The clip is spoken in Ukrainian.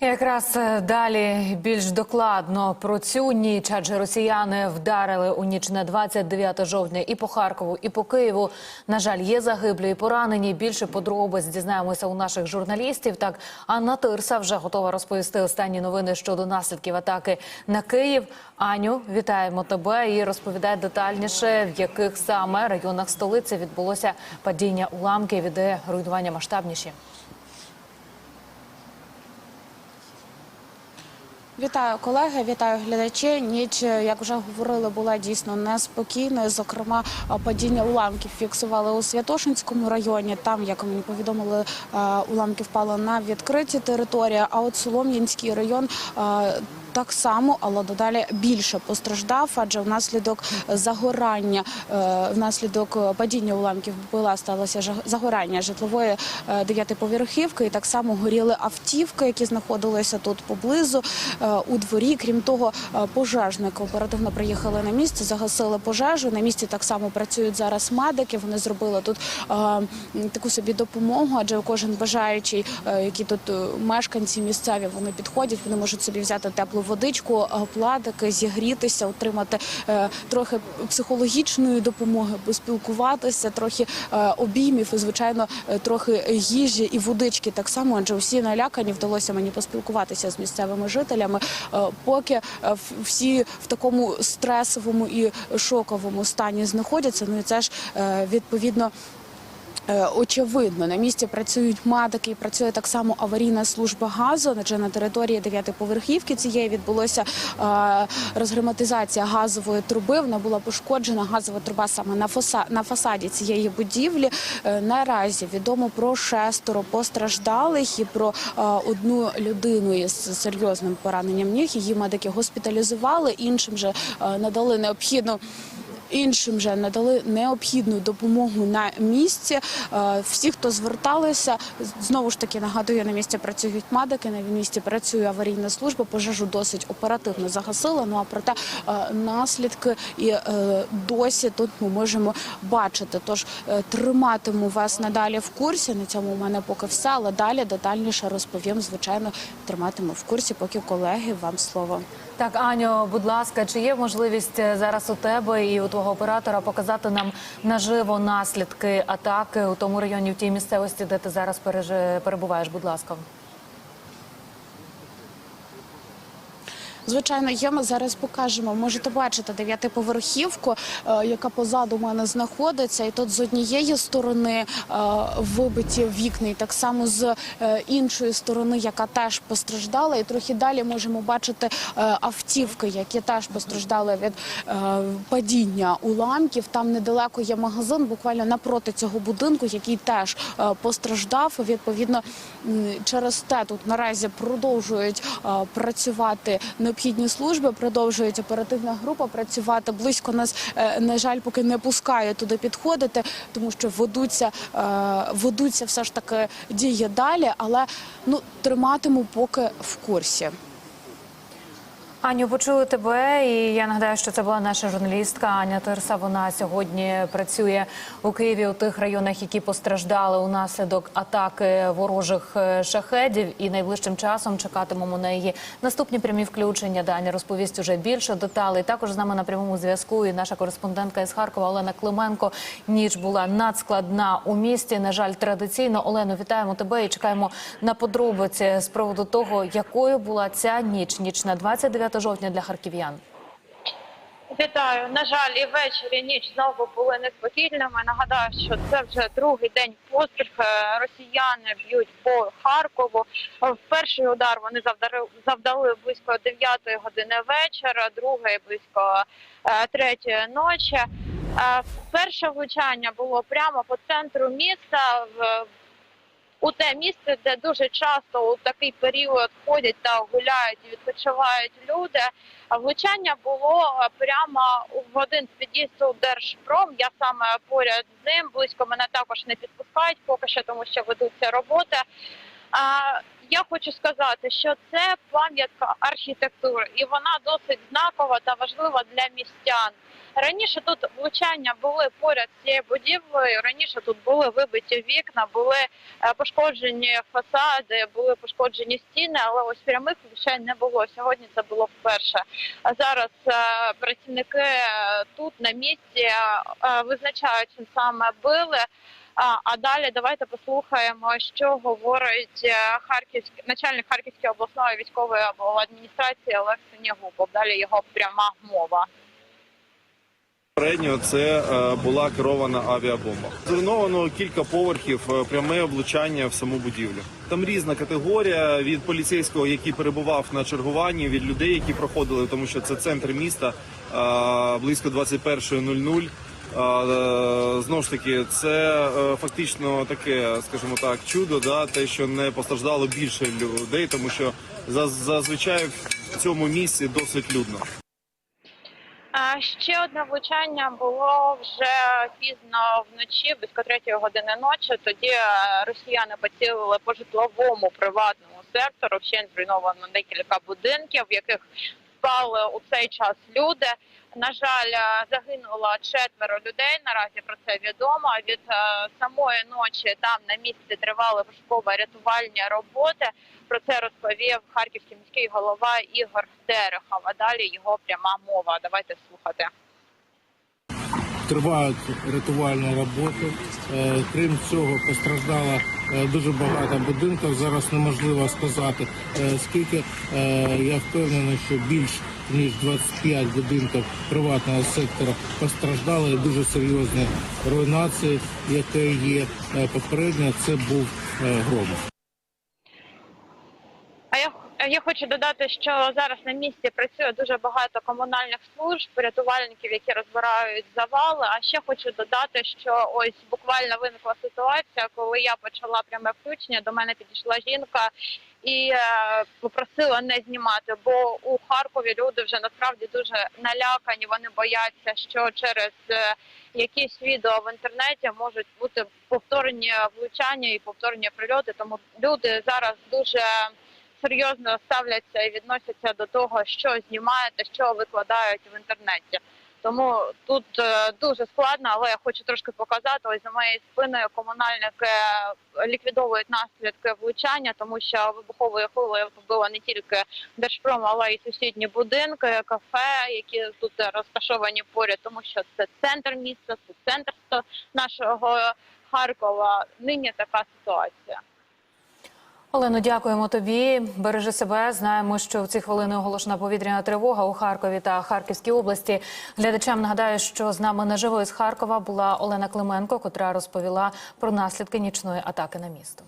Якраз е, далі більш докладно про цю ніч, адже росіяни вдарили у ніч на 29 жовтня і по Харкову, і по Києву. На жаль, є загиблі і поранені. Більше подробиць дізнаємося у наших журналістів. Так, Анна Тирса вже готова розповісти останні новини щодо наслідків атаки на Київ. Аню, вітаємо тебе і розповідай детальніше, в яких саме районах столиці відбулося падіння уламків і руйнування масштабніші. Вітаю колеги, вітаю глядачі. Ніч, як вже говорили, була дійсно неспокійною. Зокрема, падіння уламків фіксували у Святошинському районі. Там, як мені повідомили, е, уламки впали на відкриті території. А от Солом'янський район. Е, Так само, але додалі більше постраждав, адже внаслідок загорання, е, внаслідок падіння уламків була сталося загорання житлової е, дев'ятиповерхівки. І так само горіли автівки, які знаходилися тут поблизу е, у дворі. Крім того, е, пожежники оперативно приїхали на місце, загасили пожежу. На місці так само працюють зараз медики. Вони зробили тут е, таку собі допомогу, адже кожен бажаючий, е, які тут е, мешканці місцеві, вони підходять, вони можуть собі взяти теплу водичку, е, платики, зігрітися, отримати е, трохи психологічної допомоги, поспілкуватися, трохи е, обіймів і звичайно трохи їжі і водички. Так само, адже всі налякані вдалося мені поспілкуватися з місцевими жителями. Поки всі в такому стресовому і шоковому стані знаходяться. Ну і це ж відповідно. Е, Очевидно, на місці працюють медики, і працює так само аварійна служба газу. Адже на території дев'ятиповерхівки цієї відбулося е, газової труби. Вона була пошкоджена газова труба саме на на фасаді цієї будівлі. Е, наразі відомо про шестеро постраждалих і про одну людину із серйозним пораненням ніг. Її медики госпіталізували, іншим же надали необхідну. Іншим же надали необхідну допомогу на місці. Е, Всі, хто зверталися, знову ж таки нагадую, на місці працюють медики, на місці працює аварійна служба. Пожежу досить оперативно загасила. Ну а проте е, наслідки і е, досі тут ми можемо бачити. Тож триматиму вас надалі в курсі. На цьому у мене поки все, але далі детальніше розповім. Звичайно, триматиму в курсі, поки колеги вам слово. Так, Аню, будь ласка, чи є можливість зараз у тебе і у твого оператора показати нам наживо наслідки атаки у тому районі, в тій місцевості, де ти зараз переж- перебуваєш? Будь ласка. Звичайно, є. Ми зараз покажемо. Можете бачити дев'ятиповерхівку, е, яка позаду мене знаходиться, і тут з однієї сторони е, вибиті вікна, і так само з е, іншої сторони, яка теж постраждала. І трохи далі можемо бачити автівки, які теж постраждали від падіння уламків. Там недалеко є магазин, буквально напроти цього будинку, який теж постраждав. Відповідно, через те тут наразі продовжують працювати необхідні служби, продовжують оперативна група працювати. Близько нас, е, на жаль, поки не пускає туди підходити, тому що ведуться, е, ведуться все ж таки дії далі, але ну триматиму поки в курсі. Аню, почули тебе, і я нагадаю, що це була наша журналістка Аня Тирса. Вона сьогодні працює у Києві у тих районах, які постраждали унаслідок атаки ворожих е, шахедів. І найближчим часом чекатимемо на її наступні прямі включення. де Аня розповість уже більше деталей. Також з нами на прямому зв'язку. І наша кореспондентка із Харкова Олена Клименко. Ніч була надскладна у місті. На жаль, традиційно Олено, вітаємо тебе і чекаємо на подробиці з приводу того, якою була ця ніч. Ніч на 29 жовтня для харків'ян. Вітаю. На жаль, і ввечері ніч знову були неспокійними. Нагадаю, що це вже другий день поспіль. Е, Росіяни б'ють по Харкову. В Перший удар вони завдали, завдали близько 9 години вечора, другий близько е, третьої ночі. Е, Перше влучання було прямо по центру міста. В у те місце, де дуже часто у такий період ходять та гуляють і відпочивають люди. Влучання було е, прямо в один з під'їздів Держпром. Я саме поряд з ним близько мене також не підпускають поки що, тому що ведуться роботи. Я хочу сказати, що це пам'ятка архітектури, і вона досить знакова та важлива для містян. Раніше тут влучання були поряд цією будівлею. Раніше тут були вибиті вікна, були е, пошкоджені фасади, були пошкоджені стіни, але ось прямих влучань не було. Сьогодні це було вперше. А зараз е, працівники е, тут на місці визначають, чим саме били. А, далі давайте послухаємо, що говорить е, Харківський начальник Харківської обласної військової адміністрації Олег Синягубов. Далі його пряма мова. Попередньо це е, була керована авіабомба. Зруйновано кілька поверхів, е, пряме облучання в саму будівлю. Там різна категорія від поліцейського, який перебував на чергуванні, від людей, які проходили, тому що це центр міста близько 21.00. Е, Знову ж таки, це е, фактично таке, скажімо так, чудо, да, те, що не постраждало більше людей, тому що зазвичай в цьому місці досить людно. А ще одне влучання було вже пізно вночі, близько третьої години ночі. Тоді е, росіяни поцілили по житловому приватному сектору. Ще зруйновано декілька будинків, в яких спали у цей час люди. На жаль, е, загинуло четверо людей. Наразі про це відомо. Від е, самої ночі там на місці тривали пошуково-рятувальні роботи. Про це розповів харківський міський голова Ігор Терехов. А далі його пряма мова. Давайте слухати. Тривають рятувальні роботи. Е, Крім цього, постраждало е, дуже багато будинків. Зараз неможливо сказати е, скільки. Я впевнений, що більш ніж 25 будинків приватного сектору постраждали. Дуже серйозні руйнації, яке є попередньо. Це був гром. Я я хочу додати, що зараз на місці працює дуже багато комунальних служб, рятувальників, які розбирають завали. А ще хочу додати, що ось буквально виникла ситуація, коли я почала пряме включення. До мене підійшла жінка і е, попросила не знімати, бо у Харкові люди вже насправді дуже налякані. Вони бояться, що через е, якісь відео в інтернеті можуть бути повторені влучання і повторні прильоти. Тому люди зараз дуже серйозно ставляться і відносяться до того, що знімаєте, що викладають в інтернеті. Тому тут е, дуже складно, але я хочу трошки показати. Ось за моєю спиною комунальники е, ліквідовують наслідки влучання, тому що вибуховою хвилею побило не тільки Держпром, але й сусідні будинки, кафе, які тут розташовані поряд, тому що це центр міста, це центр нашого Харкова. Нині така ситуація. Олено, дякуємо тобі. Бережи себе. Знаємо, що в ці хвилини оголошена повітряна тривога у Харкові та Харківській області. Глядачам нагадаю, що з нами наживо із Харкова була Олена Клименко, котра розповіла про наслідки нічної атаки на місто.